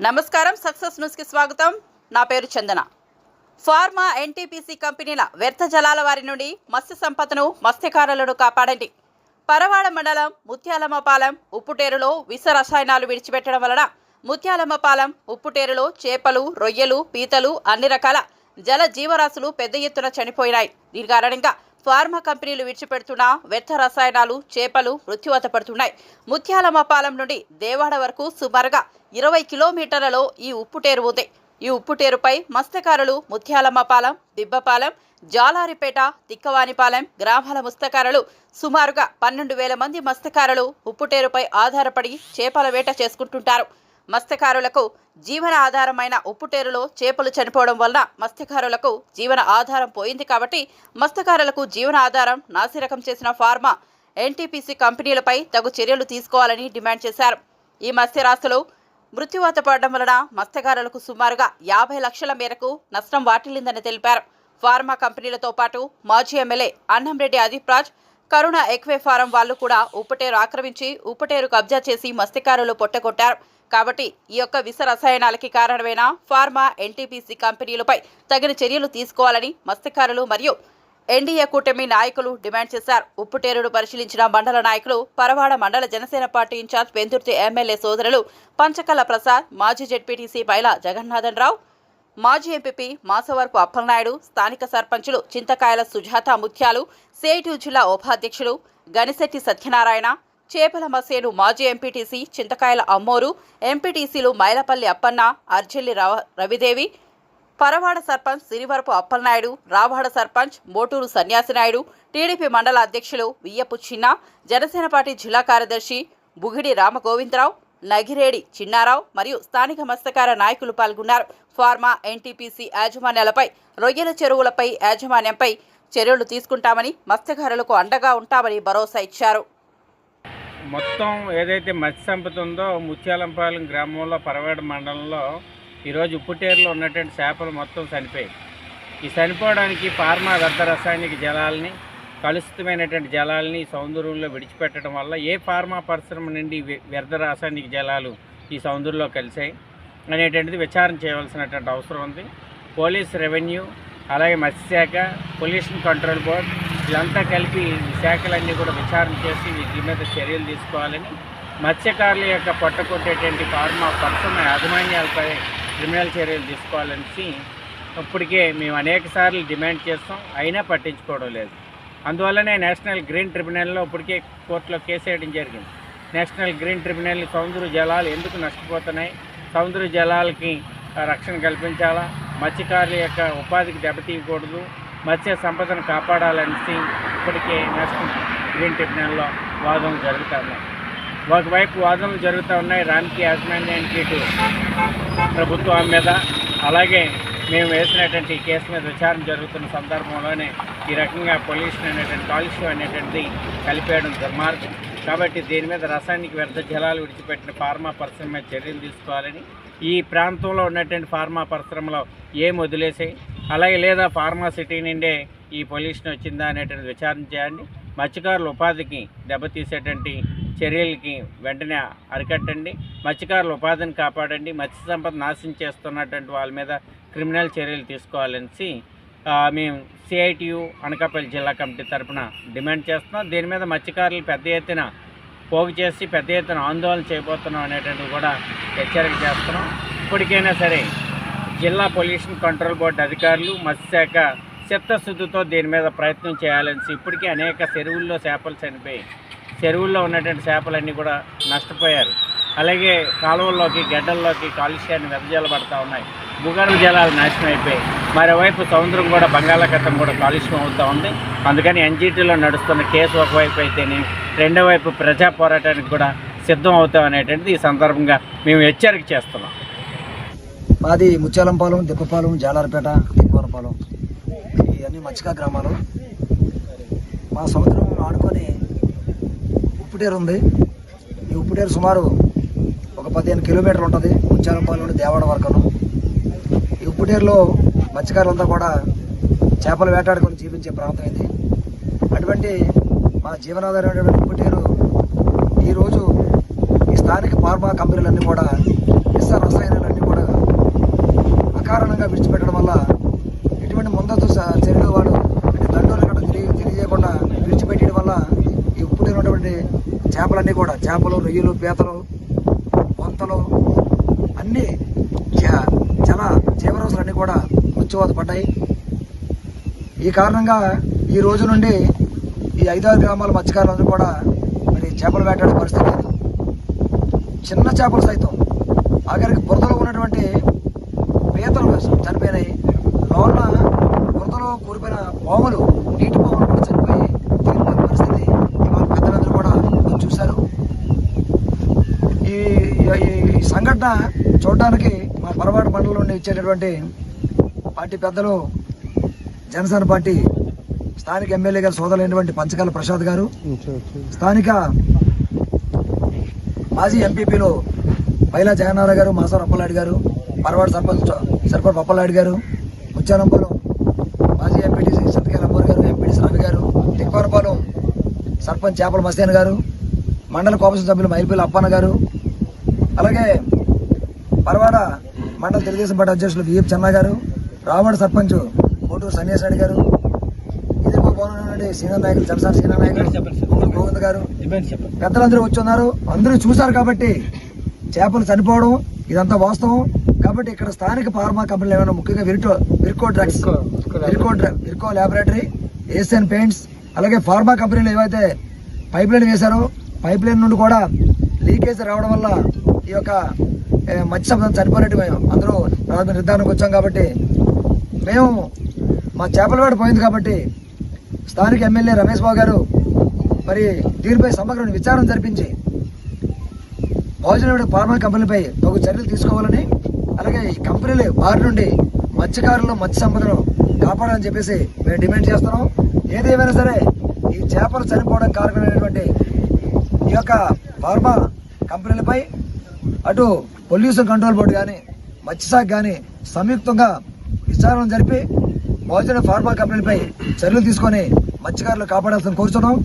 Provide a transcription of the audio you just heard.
నమస్కారం సక్సెస్ న్యూస్కి స్వాగతం. నా పేరు చందన. ఫార్మా ఎన్టీపీసీ కంపెనీల వ్యర్థ జలాల వారి నుండి మత్స్య సంపదను మత్స్యకారులను కాపాడండి. పరవాడ మండలం ముత్యాలమ్మపాలెం ఉప్పుటేరులో విష రసాయనాలు విడిచిపెట్టడం వలన ముత్యాలమ్మపాలెం ఉప్పుటేరులో చేపలు రొయ్యలు పీతలు అన్ని రకాల జల జీవరాశులు పెద్ద ఎత్తున చనిపోయినాయి. దీని కారణంగా ఫార్మా కంపెనీలు విడిచిపెడుతున్న వ్యర్థ రసాయనాలు చేపలు మృత్యువత పడుతున్నాయి ముత్యాలమ్మపాలెం నుండి దేవాడ వరకు సుమారుగా ఇరవై కిలోమీటర్లలో ఈ ఉప్పుటేరు ఉంది ఈ ఉప్పుటేరుపై మత్స్యకారులు ముత్యాలమ్మపాలెం దిబ్బపాలెం జాలారిపేట తిక్కవానిపాలెం గ్రామాల మత్స్యకారులు సుమారుగా పన్నెండు వేల మంది మత్స్యకారులు ఉప్పుటేరుపై ఆధారపడి చేపల వేట చేసుకుంటుంటారు. మత్స్యకారులకు జీవన ఆధారమైన ఉప్పుటేరులో చేపలు చనిపోవడం వలన మత్స్యకారులకు జీవన ఆధారం పోయింది కాబట్టి మత్స్యకారులకు జీవన ఆధారం నాసిరకం చేసిన ఫార్మా ఎన్టీపీసీ కంపెనీలపై తగు చర్యలు తీసుకోవాలని డిమాండ్ చేశారు. ఈ మత్స్యరాశులు మృత్యువాత పడడం వలన మత్స్యకారులకు సుమారుగా యాభై లక్షల మేరకు నష్టం వాటిల్లిందని తెలిపారు. ఫార్మా కంపెనీలతో పాటు మాజీ ఎమ్మెల్యే అన్నంరెడ్డి అదీప్రాజ్ కరుణ ఎక్వే ఫారం వాళ్ళు కూడా ఉప్పటేరు ఆక్రమించి ఉప్పటేరు కబ్జా చేసి మత్స్యకారులు పొట్టగొట్టారు. కాబట్టి ఈ యొక్క విష రసాయనాలకి కారణమైన ఫార్మా ఎన్టీపీసీ కంపెనీలపై తగిన చర్యలు తీసుకోవాలని మత్స్యకారులు మరియు ఎన్డీఏ కూటమి నాయకులు డిమాండ్ చేశారు. ఉప్పుటేరును పరిశీలించిన మండల నాయకులు పరవాడ మండల Janasena party in charge Pendurthi MLA సోదరులు పంచకల ప్రసాద్ మాజీ జెడ్పీటీసీ బైల జగన్నాథన్ రావు మాజీ ఎంపీపీ మాసవరపు అప్పలనాయుడు స్థానిక సర్పంచులు చింతకాయల సుజాత ముత్యాలు సేటు జిల్లా ఉపాధ్యక్షులు గనిశెట్టి సత్యనారాయణ చేపల మసేను మాజీ ఎంపీటీసీ చింతకాయల అమ్మోరు ఎంపీటీసీలు మైలపల్లి అప్పన్న అర్జెల్లి రవ రవిదేవి పరవాడ సర్పంచ్ సిరివరపు అప్పలనాయుడు రావాడ సర్పంచ్ మోటూరు సన్యాసినాయుడు టీడీపీ మండల అధ్యక్షులు వియ్యపు చిన్న జనసేన పార్టీ జిల్లా కార్యదర్శి బుగిడి రామగోవిందరావు నగిరేడి చిన్నారావు మరియు స్థానిక మత్స్యకార నాయకులు పాల్గొన్నారు. ఫార్మా ఎన్టీపీసీ యాజమాన్యాలపై రొయ్యల చెరువులపై యాజమాన్యంపై చర్యలు తీసుకుంటామని మత్స్యకారులకు అండగా ఉంటామని భరోసా ఇచ్చారు. మొత్తం ఏదైతే మత్స్య సంపద ఉందో ముత్యాలంపాలెం గ్రామంలో పరవాడ మండలంలో ఈరోజు ఉప్పుటేరులో ఉన్నటువంటి చేపలు మొత్తం చనిపోయాయి. ఈ చనిపోవడానికి ఫార్మా వ్యర్థ రసాయనిక జలాలని కలుషితమైనటువంటి జలాలని సౌందర్యంలో విడిచిపెట్టడం వల్ల ఏ ఫార్మా పరిశ్రమ నుండి వ్యర్థ రాసాయనిక జలాలు ఈ సౌందర్యంలో కలిసాయి అనేటువంటిది విచారణ చేయవలసినటువంటి అవసరం ఉంది. పోలీస్ రెవెన్యూ అలాగే మత్స్యశాఖ పొల్యూషన్ కంట్రోల్ బోర్డ్ ఇదంతా కలిపి ఈ శాఖలన్నీ కూడా విచారణ చేసి వీటి మీద చర్యలు తీసుకోవాలని మత్స్యకారుల యొక్క పొట్టకొట్టేటువంటి ఫార్మా పరిశ్రమ యాజమాన్యాలపై క్రిమినల్ చర్యలు తీసుకోవాలని ఇప్పటికే మేము అనేక సార్లు డిమాండ్ చేస్తాం. అయినా పట్టించుకోవడం లేదు. అందువల్లనే నేషనల్ గ్రీన్ ట్రిబ్యునల్లో ఇప్పటికే కోర్టులో కేసు వేయడం జరిగింది. నేషనల్ గ్రీన్ ట్రిబ్యునల్ సముద్ర జలాలు ఎందుకు నష్టపోతున్నాయి? సముద్ర జలాలకి ఆ, రక్షణ కల్పించాలా? మత్స్యకారుల యొక్క ఉపాధికి దెబ్బతీయకూడదు. మత్స్య సంపదను కాపాడాలనేసి ఇప్పటికే నేషనల్ గ్రీన్ ట్రిబ్యునల్లో వాదం జరుగుతున్నాయి. ఒకవైపు వాదనలు జరుగుతూ ఉన్నాయి. రామ్కి యాజమాన్యానికి ఇటు? ప్రభుత్వం మీద. అలాగే మేము వేసినటువంటి కేసు మీద విచారణ జరుగుతున్న సందర్భంలోనే ఈ రకంగా పొల్యూషన్ అనేటువంటి కాలుష్యం అనేటువంటిది కలిపేయడం దుర్మార్గం. కాబట్టి దీని మీద రసాయనిక వ్యర్థ జలాలు విడిచిపెట్టిన ఫార్మా పరిశ్రమ మీద చర్యలు తీసుకోవాలని ఈ ప్రాంతంలో ఉన్నటువంటి ఫార్మా పరిశ్రమలో ఏం వదిలేసాయి? అలాగే లేదా ఫార్మా సిటీ నుండే ఈ పొల్యూషన్ వచ్చిందా అనేటువంటి విచారణ చేయండి. మత్స్యకారుల ఉపాధికి దెబ్బతీసేటువంటి చర్యలకి వెంటనే అరికట్టండి. మత్స్యకారుల ఉపాధిని కాపాడండి. మత్స్య సంపద నాశనం చేస్తున్నటువంటి వాళ్ళ మీద క్రిమినల్ చర్యలు తీసుకోవాలనేసి మేము సిఐటియు అనకాపల్లి జిల్లా కమిటీ తరపున డిమాండ్ చేస్తున్నాం. దీని మీద మత్స్యకారులు పెద్ద ఎత్తున పోగు చేసి పెద్ద ఎత్తున ఆందోళన చేయబోతున్నాం అనేటువంటిది కూడా హెచ్చరిక చేస్తున్నాం. ఇప్పటికైనా సరే జిల్లా పొల్యూషన్ కంట్రోల్ బోర్డు అధికారులు మత్స్యశాఖ చిత్తశుద్ధితో దీని మీద ప్రయత్నం చేయాలని ఇప్పటికే అనేక చెరువుల్లో చేపలు చనిపోయి చెరువుల్లో ఉన్నటువంటి చేపలన్నీ కూడా నష్టపోయారు. అలాగే కాలువల్లోకి గడ్డల్లోకి కాలుష్యాన్ని వెదజల్లబడతా ఉన్నాయి. భూగర్భ జలాలు నాశనం అయిపోయాయి. మరోవైపు సముద్రం కూడా బంగాళాఖాతం కూడా కాలుష్యం అవుతూ ఉంది. అందుకని ఎన్జీటీలో నడుస్తున్న కేసు ఒకవైపు అయితేనే రెండో వైపు ప్రజా పోరాటానికి కూడా సిద్ధం అవుతాం అనేటువంటిది ఈ సందర్భంగా మేము హెచ్చరిక చేస్తున్నాం. మాది ముత్యాలంపాలెం దిప్పపాలెం జాలారపేట దిక్కువరపాలెం ఇవన్నీ మచ్చిక గ్రామాలు మా సముద్రం ఆడుకొని ఉప్పుటేరు ఉంది. ఈ ఉప్పుటేరు సుమారు ఒక పదిహేను కిలోమీటర్లు ఉంటుంది. ముత్యాలంపాలెం నుండి దేవాడ వరకును. ఈ ఉప్పుటేరులో మత్స్యకారులంతా కూడా చేపలు వేటాడుకొని జీవించే ప్రాంతం ఇది. అటువంటి మా జీవనాధారమైనటువంటి ఉప్పుటేరు ఈరోజు ఈ స్థానిక ఫార్మా కంపెనీలన్నీ కూడా విష రసాయనాలన్నీ కూడా అకారణంగా విడిచిపెట్టడం వల్ల ఎటువంటి ముందస్తు చర్యలు వాడు అంటే దండోలు ఇక్కడ తిరిగి తెలియజేయకుండా విడిచిపెట్టడం వల్ల ఈ ఉప్పుటేరు ఉన్నటువంటి చేపలన్నీ కూడా చేపలు రొయ్యలు పీతలు వంతలు అన్నీ జల జీవరాశులన్నీ కూడా మృత్యువాత పడ్డాయి. ఈ కారణంగా ఈ రోజు నుండి ఈ ఐదారు గ్రామాల మత్స్యకారులందరూ కూడా మరి చేపలు వేటాడే పరిస్థితి లేదు. చిన్న చేపలు సైతం ఆఖరికి బురదలో ఉన్నటువంటి పీతలు చనిపోయినాయి. లోన బురదలో కూలిపోయిన పాములు నీటి పాములు కూడా చనిపోయి తీరిపోయిన పరిస్థితి ఇవాళ పెద్దలందరూ కూడా చూశారు ఈ సంఘటన చూడడానికి మా పొరపాటు మండలం నుండి ఇచ్చేటటువంటి పార్టీ పెద్దలు జనసేన పార్టీ స్థానిక ఎమ్మెల్యే గారు సోదరులైనటువంటి పంచకాల ప్రసాద్ గారు స్థానిక మాజీ ఎంపీపీలు మహిళా జగన్నాథ్ గారు మాసార్ అప్పలాడి గారు పరవాడు సర్పంచ్ సర్పంచ్ అప్పలాడి గారు ముత్యానంపాలెం మాజీ ఎంపీటీసీ సత్యకాల అమ్మూరి గారు ఎంపీటీసీ రవి గారు తిక్కోనపాలెం సర్పంచ్ చేపల మస్తేన్ గారు మండల కోపసం సభ్యులు మైల్పల్లి అప్పన్న గారు అలాగే పరవాడ మండల తెలుగుదేశం పార్టీ అధ్యక్షులు విఎఫ్ చెన్న గారు రావణ సర్పంచ్ కోటూరు సన్యాసాడి గారు ఇది సీనియర్ నాయకులు జనసేన సీనియర్ నాయకులు గోవింద్ గారు. పెద్దలందరూ వచ్చి ఉన్నారు అందరూ చూశారు కాబట్టి చేపలు చనిపోవడం ఇదంతా వాస్తవం. కాబట్టి ఇక్కడ స్థానిక ఫార్మా కంపెనీలు ఏమైనా ముఖ్యంగా విరిటో Virchow drugs Virchow Virchow laboratory Asian Paints అలాగే ఫార్మా కంపెనీలు ఏవైతే పైప్ లైన్ వేశారో పైప్ లైన్ నుండి కూడా లీకేజ్ రావడం వల్ల ఈ యొక్క మత్స్య సంపద చనిపోయినట్టు మేము అందరూ ప్రాథమిక నిర్ధారణకు వచ్చాం కాబట్టి మేము మా చేపల వేట పోయింది కాబట్టి స్థానిక ఎమ్మెల్యే రమేష్ బాబు గారు మరి దీనిపై సమగ్ర విచారణ జరిపించి భోజనం ఫార్మా కంపెనీలపై తగు చర్యలు తీసుకోవాలని అలాగే ఈ కంపెనీలు వారి నుండి మత్స్యకారులు మత్స్య సంపదను కాపాడాలని చెప్పేసి మేము డిమాండ్ చేస్తున్నాం. ఏదేమైనా సరే ఈ చేపలు చనిపోవడం కారణమైనటువంటి ఈ యొక్క ఫార్మా కంపెనీలపై అటు పొల్యూషన్ కంట్రోల్ బోర్డు కానీ మత్స్యశాఖ కానీ సంయుక్తంగా విచారణ జరిపి భోజన ఫార్మా కంపెనీలపై చర్యలు తీసుకొని మత్స్యకారులు కాపాడాల్సిన కోరుతున్నాం.